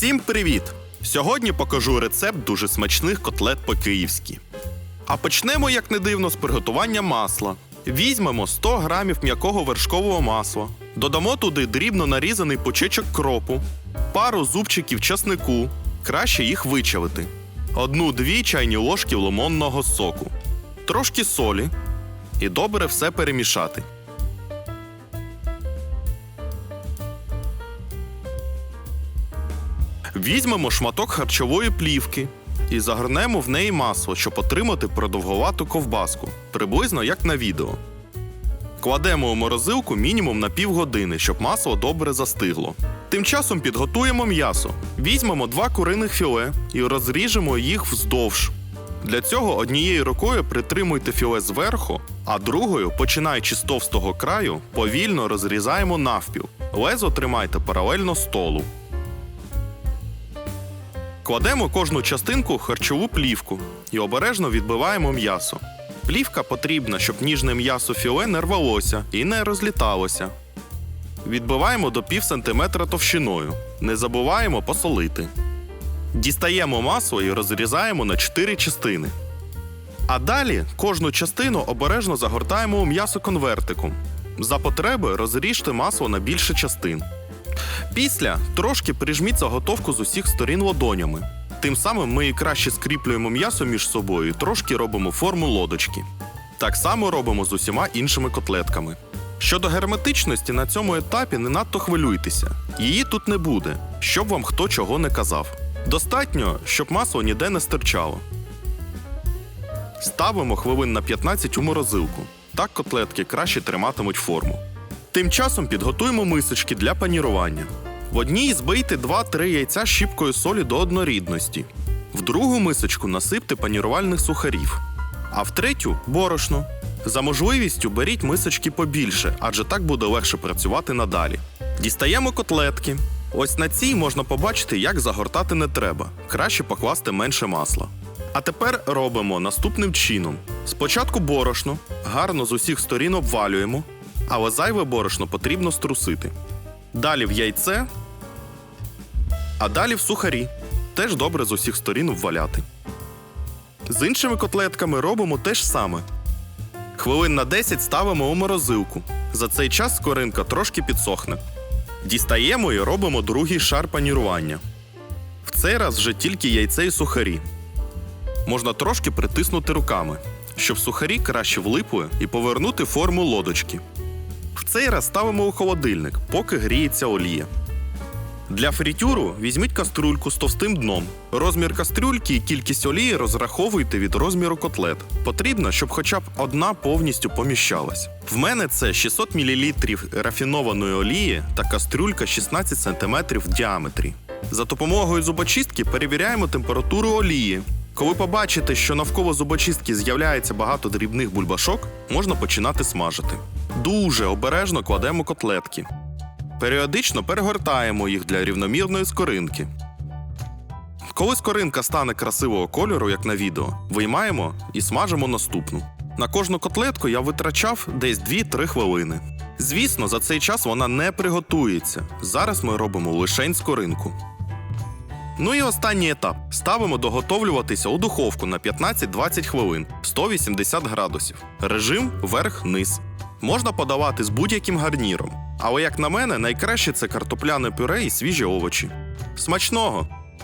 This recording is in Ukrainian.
Всім привіт! Сьогодні покажу рецепт дуже смачних котлет по-київськи. А почнемо, як не дивно, з приготування масла. Візьмемо 100 грамів м'якого вершкового масла, додамо туди дрібно нарізаний почечок кропу, пару зубчиків часнику, краще їх вичавити, одну-дві чайні ложки лимонного соку, трошки солі і добре все перемішати. Візьмемо шматок харчової плівки і загорнемо в неї масло, щоб отримати продовгувату ковбаску, приблизно як на відео. Кладемо у морозилку мінімум на півгодини, щоб масло добре застигло. Тим часом підготуємо м'ясо. Візьмемо два куриних філе і розріжемо їх вздовж. Для цього однією рукою притримуйте філе зверху, а другою, починаючи з товстого краю, повільно розрізаємо навпіл. Лезо тримайте паралельно столу. Кладемо кожну частинку харчову плівку і обережно відбиваємо м'ясо. Плівка потрібна, щоб ніжне м'ясо філе не рвалося і не розліталося. Відбиваємо до пів сантиметра товщиною. Не забуваємо посолити. Дістаємо масло і розрізаємо на 4 частини. А далі кожну частину обережно загортаємо у м'ясо конвертиком. За потреби розріжте масло на більше частин. Після трошки прижміть заготовку з усіх сторін ладонями. Тим самим ми і краще скріплюємо м'ясо між собою і трошки робимо форму лодочки. Так само робимо з усіма іншими котлетками. Щодо герметичності, на цьому етапі не надто хвилюйтеся. Її тут не буде, щоб вам хто чого не казав. Достатньо, щоб масло ніде не стирчало. Ставимо хвилин на 15 у морозилку. Так котлетки краще триматимуть форму. Тим часом підготуємо мисочки для панірування. В одній збийте 2-3 яйця щіпкою солі до однорідності. В другу мисочку насипте панірувальних сухарів, а в третю борошно. За можливістю беріть мисочки побільше, адже так буде легше працювати надалі. Дістаємо котлетки. Ось на цій можна побачити, як загортати не треба. Краще покласти менше масла. А тепер робимо наступним чином: спочатку борошно, гарно з усіх сторін обвалюємо, але зайве борошно потрібно струсити. Далі в яйце, а далі в сухарі. Теж добре з усіх сторін обваляти. З іншими котлетками робимо те ж саме. Хвилин на 10 ставимо у морозилку. За цей час скоринка трошки підсохне. Дістаємо і робимо другий шар панірування. В цей раз вже тільки яйце і сухарі. Можна трошки притиснути руками, щоб сухарі краще влипли і повернути форму лодочки. В цей раз ставимо у холодильник, поки гріється олія. Для фрітюру візьміть каструльку з товстим дном. Розмір кастрюльки і кількість олії розраховуйте від розміру котлет. Потрібно, щоб хоча б одна повністю поміщалась. В мене це 600 мл рафінованої олії та кастрюлька 16 см в діаметрі. За допомогою зубочистки перевіряємо температуру олії. Коли побачите, що навколо зубочистки з'являється багато дрібних бульбашок, можна починати смажити. Дуже обережно кладемо котлетки. Періодично перегортаємо їх для рівномірної скоринки. Коли скоринка стане красивого кольору, як на відео, виймаємо і смажимо наступну. На кожну котлетку я витрачав десь 2-3 хвилини. Звісно, за цей час вона не приготується. Зараз ми робимо лишень скоринку. Ну і останній етап. Ставимо доготовлюватися у духовку на 15-20 хвилин 180 градусів. Режим верх-низ. Можна подавати з будь-яким гарніром. Але, як на мене, найкраще це картопляне пюре і свіжі овочі. Смачного!